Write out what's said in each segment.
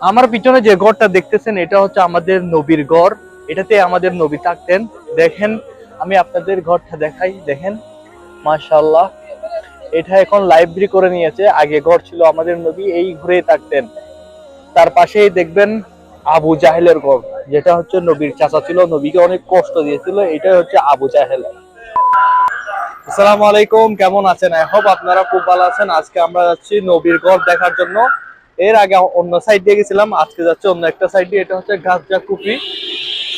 আমার পিছনে যে ঘরটা দেখতেছেন, এটা হচ্ছে আমাদের নবীর ঘর। এটাতে আমাদের নবী থাকতেন। দেখেন, আমি আপনাদের ঘরটা দেখাই। দেখেন মাশাল্লাহ এটা এখন লাইব্রেরি করে নিয়েছে। আগে ঘর ছিল আমাদের নবী, এই ঘরে থাকতেন। তার পাশেই দেখবেন আবু জাহেলের ঘর, যেটা হচ্ছে নবীর চাচা ছিল, নবীকে অনেক কষ্ট দিয়েছিল। এটাই হচ্ছে আবু জাহেল। আসসালামু আলাইকুম, কেমন আছেন? আই হোপ আপনারা খুব ভালো আছেন। আজকে আমরা যাচ্ছি নবীর ঘর দেখার জন্য। এর আগে অন্য সাইড দিয়ে গেছিলাম, আজকে যাচ্ছে অন্য একটা সাইড দিয়ে, এটা হচ্ছে গাছজা কুপি।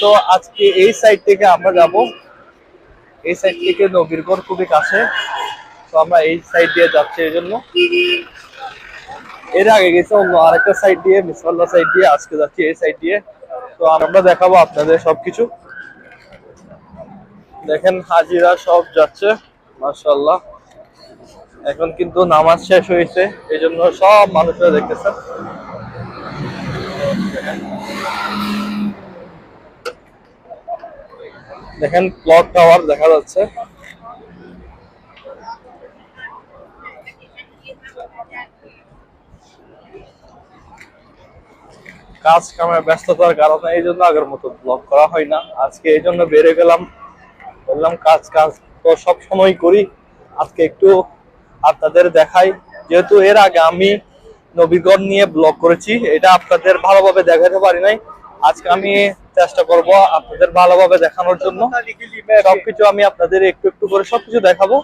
তো আজকে এই সাইড থেকে আমরা যাব। এই সাইড থেকে নবীর ঘর খুবই কাছে। তো আমরা এই সাইড দিয়ে যাচ্ছি এই জন্য। এর আগে গেছে অন্য আরেকটা সাইড দিয়ে, মিসমাল্লা সাইড দিয়ে, আজকে যাচ্ছি এই সাইড দিয়ে। তো আমরা দেখাবো আপনাদের সবকিছু। দেখেন হাজিরা সব যাচ্ছে মাশাল্লাহ এখন কিন্তু নামাজ শেষ হয়েছে এই জন্য সব মানুষরা দেখতেছে দেখেন ক্লক টাওয়ার দেখা যাচ্ছে। কাজ কামের ব্যস্ততার কারণে এই জন্য আগের মতো ব্লগ করা হয় না। আজকে এই জন্য বেড়ে গেলাম। বললাম, কাজ কাজ তো সব সময় করি। আজকে একটু আপনাদের দেখাই, যেহেতু এর আগে আমি নবীগঞ্জ নিয়ে ব্লগ করেছি, এটা আপনাদের ভালোভাবে দেখাতে পারি নাই। আজকে আমি চেষ্টা করব আপনাদের ভালোভাবে দেখানোর জন্য। সবকিছু আমি আপনাদের একটু একটু করে সবকিছু দেখাবো।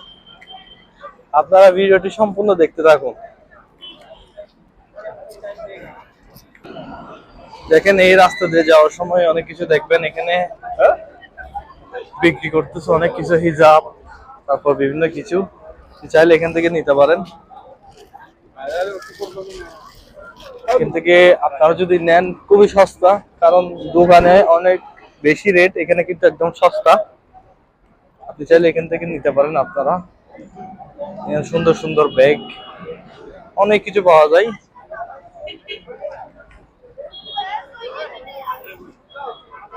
আপনারা ভিডিওটি সম্পূর্ণ দেখতে থাকুন। দেখেন, এই রাস্তা দিয়ে যাওয়ার সময় অনেক কিছু দেখবেন। এখানে বিক্রি করতেছে অনেক কিছু, হিজাব, তারপর বিভিন্ন কিছু। চাইলে এখান থেকে নিতে পারেন। এখান থেকে আপনারা যদি নেন, খুবই সস্তা, কারণ দোকানে অনেক বেশি রেট এখানে কিন্তু একদম সস্তা। আপনি চাইলে এখান থেকে নিতে পারেন আপনারা। সুন্দর সুন্দর ব্যাগ অনেক কিছু পাওয়া যায়।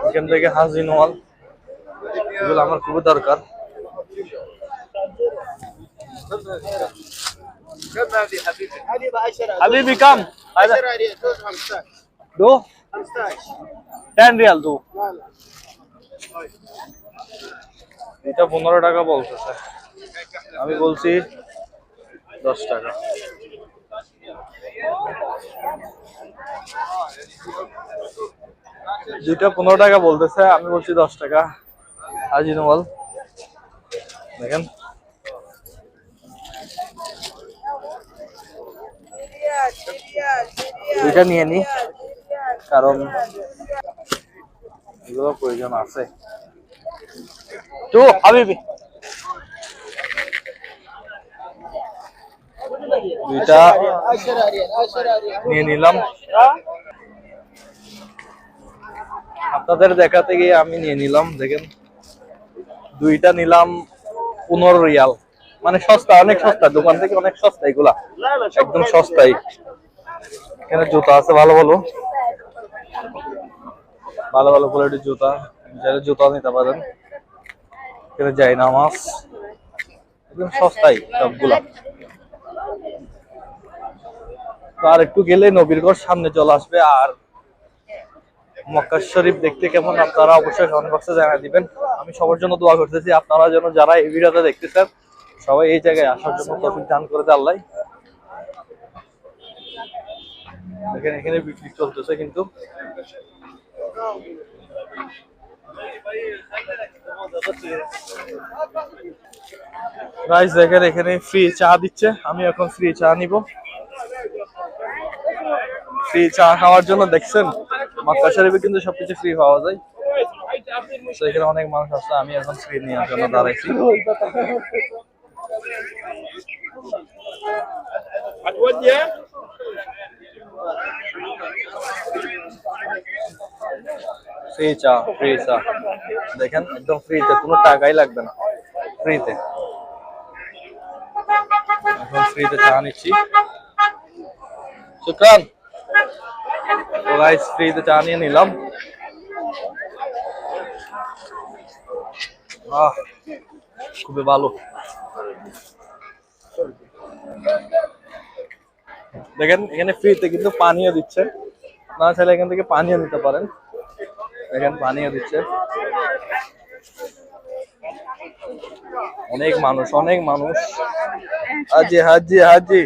এখান থেকে হাজিনওয়াল এগুলো আমার খুবই দরকার। كم هذه حبيبي؟ هذه ب 10 হাবিবি কাম 10 ريال 15 দো 15 টেন রিয়াল দো لا لا এটা পনেরো টাকা বলতেছে আমি বলছি দশ টাকা দুইটা পনেরো টাকা বলতেছে আমি বলছি দশ টাকা আজিনমল দেখেন দুইটা নিয়ে নি। কারণ এগুলো প্রয়োজন আছে। তো হাবিবি। দুইটা নিয়ে নিলাম। আপনাদের দেখাতে গিয়ে আমি নিয়ে নিলাম দেখেন। দুইটা নিলাম পনেরো রিয়াল। মানে সস্তা অনেক সস্তা। দোকান থেকে অনেক সস্তা এগুলা। একদম সস্তাই। এখানে জুতা আছে, ভালো ভালো ভালো ভালো কোয়ালিটির জুতা। চাইলে জুতা নিতে পারেন। এখানে যাই না নামাজ একদম সস্তাই সবগুলা। আর একটু গেলে নবীরগড় সামনে চলে আসবে। আর মক্কা শরীফ দেখতে কেমন, আপনারা অবশ্যই কমেন্ট বক্সে জানিয়ে দিবেন। আমি সবার জন্য দোয়া করতেছি। আপনারা যেন যারা এই ভিডিওতে দেখতেছেন, সবাই এই জায়গায় আসার জন্য তৌফিক দান করে দেয় আল্লাহ। দেখেন, এখানে বিক্রি চলতেছে কিন্তু। রাইস এখানে ফ্রি চা দিচ্ছে। আমি এখন ফ্রি চা নিব। ফ্রি চা খাওয়ার জন্য দেখছেন মক্কা শরীফে কিন্তু সবকিছু ফ্রি পাওয়া যায়। এখানে অনেক মানুষ আছে, আমি এখন ফ্রি নেওয়ার জন্য দাঁড়াইছি। Yeah. ফ্রি চা ফ্রি চা। দেখেন, একদম ফ্রিতে কোনো টাকাই লাগবে না। ফ্রিতে এখন ফ্রিতে চা নিচ্ছি। শুক্রান তো গাইস ফ্রিতে চা নিয়ে নিলাম। আহ, খুবই ভালো। দেখেন, এখানে ফ্রিতে কিন্তু পানিও দিচ্ছে। না চাইলে এখান থেকে পানিও নিতে পারেন। এখানে পানিও দিচ্ছে। অনেক মানুষ অনেক মানুষ। হাজি হাজি হাজি।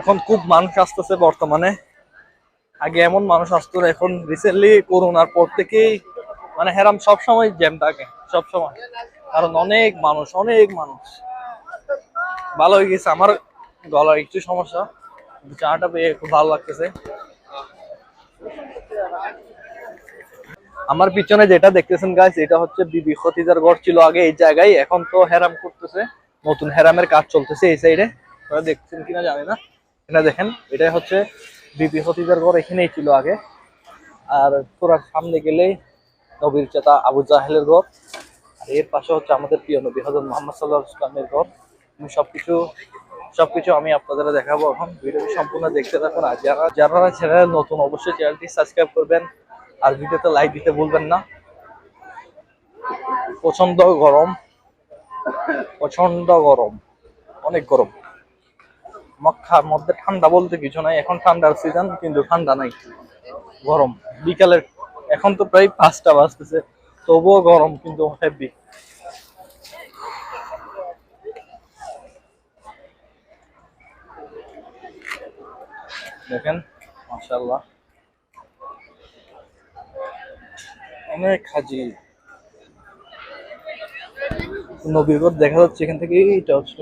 এখন খুব মানুষ আসতেছে বর্তমানে। আগে এমন মানুষ আসতো এখন রিসেন্টলি করোনার পর থেকেই মানে হেরাম সব সময় জ্যাম থাকে সব সময় কারণ অনেক মানুষ অনেক মানুষ। ভালো হয়ে গেছে আমার গলার একটু সমস্যা। চাটা পেয়ে খুব ভালো লাগতেছে। আমার পিছনে যেটা দেখতেছেন গাছ এটা হচ্ছে বিবি খতিজার ঘর ছিল আগে এই জায়গায়, এখন তো হেরাম করতেছে, নতুন হেরামের কাজ চলতেছে এই সাইডে আপনারা দেখছেন কিনা জানি না। এটা দেখেন, এটাই হচ্ছে বিবি খতিজার ঘর, এখানেই ছিল আগে। আর তোরা সামনে গেলেই নবীর চেতা আবু জাহেলের ঘর। আর এর পাশে হচ্ছে আমাদের প্রিয় নবী হজরত মোহাম্মদ সাল্লাহ ইসলামের ঘর। আমি সবকিছু সবকিছু আমি আপনাদের দেখাবো এখন। ভিডিওটি সম্পূর্ণ দেখতে থাকুন। আর যারা যারা চ্যানেল নতুন, অবশ্যই চ্যানেলটি সাবস্ক্রাইব করবেন। আর ভিডিওতে লাইক দিতে ভুলবেন না। প্রচণ্ড গরম। প্রচণ্ড গরম। অনেক গরম। মক্কার মধ্যে ঠান্ডা বলতে কিছু নাই। এখন ঠান্ডার সিজন কিন্তু ঠান্ডা নাই। গরম। বিকালের এখন তো প্রায় পাঁচটা বাজতেছে। তবুও গরম, কিন্তু হেভি দেখেন, মাশাআল্লাহ। অনেক হাজি। নবীগড় দেখা যাচ্ছে এখান থেকে, এটা হচ্ছে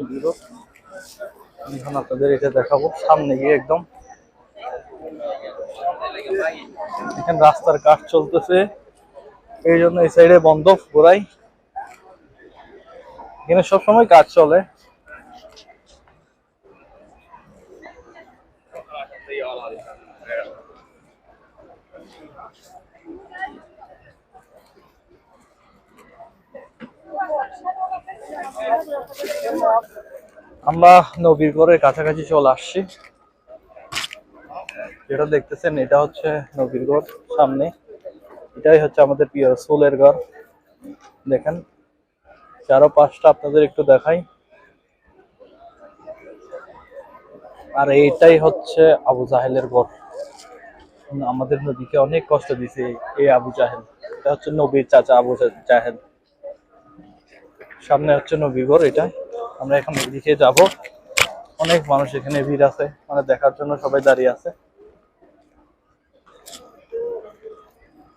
আমি এখন আপনাদের এটা দেখাবো, সামনে গিয়ে একদম। এখানে রাস্তার কাজ চলতেছে, এই জন্য এই সাইডে বন্ধ ঘোরাই এখানে সবসময় কাজ চলে। আমরা নবীর ঘরের কাছাকাছি চলে আসছি। যেটা দেখতেছেন, এটা হচ্ছে নবীর ঘর সামনে। এটাই হচ্ছে আমাদের প্রিয় সোলের ঘর। দেখেন চারো পাঁচটা আপনাদের একটু দেখাই। আর এইটাই হচ্ছে আবু জাহেলের ঘর। আমাদের নদীকে অনেক কষ্ট দিছে এই আবু জাহেল। এটা হচ্ছে নবীর চাচা আবু জা- জাহেল। সামনে হচ্ছে নবীগড় এটা। আমরা এখন এদিকে যাব। অনেক মানুষ এখানে ভিড় আছে। মানে দেখার জন্য সবাই দাঁড়িয়ে আছে।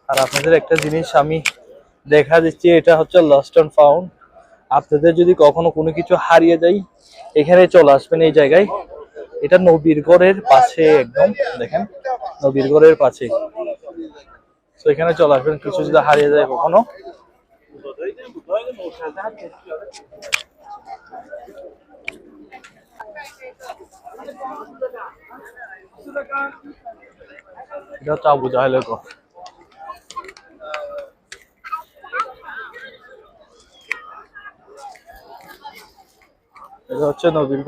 আর আপনাদের একটা জিনিস আমি দেখা দিচ্ছি, এটা হচ্ছে লস্ট অ্যান্ড ফাউন্ড আপনাদের যদি কখনো কোনো কিছু হারিয়ে যাই, এখানে চলে আসবেন এই জায়গায়। এটা নবীরগড়ের পাশে একদম, দেখেন নবীরগড়ের পাশে। তো এখানে চলে আসবেন, কিছু যদি হারিয়ে যায় কখনো। এটা এটা হচ্ছে নবীর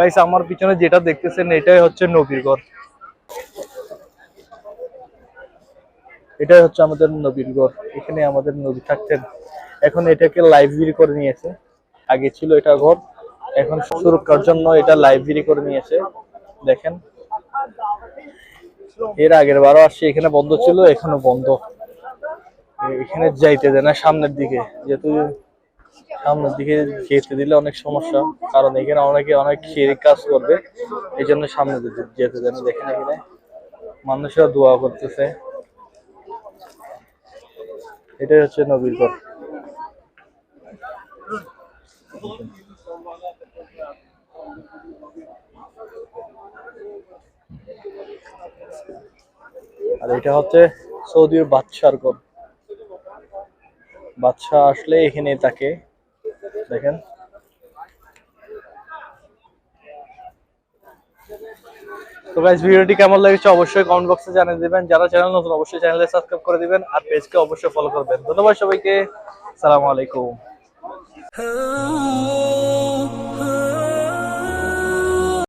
গাইস আমার পিছনে যেটা দেখতেছেন, এটাই হচ্ছে নবীর ঘর। এটাই হচ্ছে আমাদের নবীর ঘর। এখানে আমাদের নবী থাকতেন। এখন এটাকে লাইব্রেরি করে নিয়েছে। আগে ছিল এটা ঘর, এখন সুরক্ষার জন্য এটা লাইব্রেরি করে নিয়েছে। দেখেন। এর আগের বারও আসছে, এখানে বন্ধ ছিল, এখনও বন্ধ। এখানে যাইতে দেয় না সামনের দিকে, যেহেতু সামনের দিকে যেতে দিলে অনেক সমস্যা। কারণ এখানে অনেকে অনেক শিরিক কাজ করবে। এই জন্য সামনে যেতে দেয় দেখেন এখানে মানুষরা দোয়া করতেছে। এটাই হচ্ছে নবীর ঘর আর এটা হচ্ছে সৌদির বাদশার ঘর। বাদশা আসলে এখানে তাকে দেখেন। তো গাইজ ভিডিওটি কেমন লেগেছে অবশ্যই কমেন্ট বক্সে জানিয়ে দিবেন। যারা চ্যানেল নতুন অবশ্যই চ্যানেলে সাবস্ক্রাইব করে দিবেন আর পেজকে অবশ্যই ফলো করবেন। ধন্যবাদ সবাইকে। সালামু আলাইকুম। Oh,